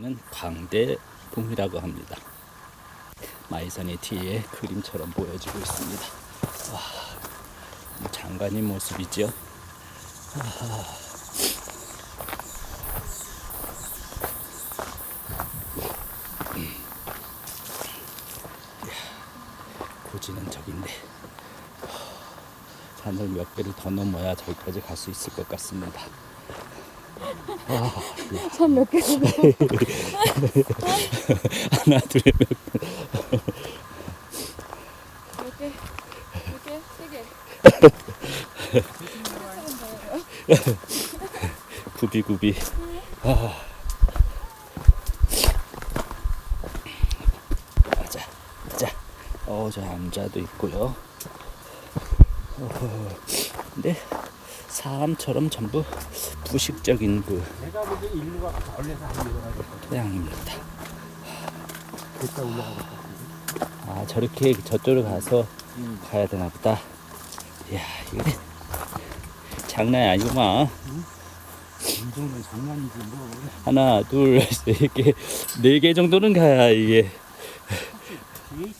여기는 광대봉이라고 합니다. 마이산이 뒤에 그림처럼 보여지고 있습니다. 와, 장관인 모습이죠. 고지는 저긴데 산을 몇 개를 더 넘어야 저기까지 갈 수 있을 것 같습니다. 산몇 개? 하나 둘 몇. 몇 개? 몇 개? 세 개. 구비구비. 아. 가자, 가자. 어, 저 암자도 있고요. 어허. 근데 사람처럼 전부 부식적인 그 올라가고 아, 저렇게 저쪽으로 가서 음. 가야 되나 보다. 이야, 이거 장난이 아니구만. 이 정도는 장난이지 뭐 하나, 둘, 세 개, 네개 정도는 가야 이게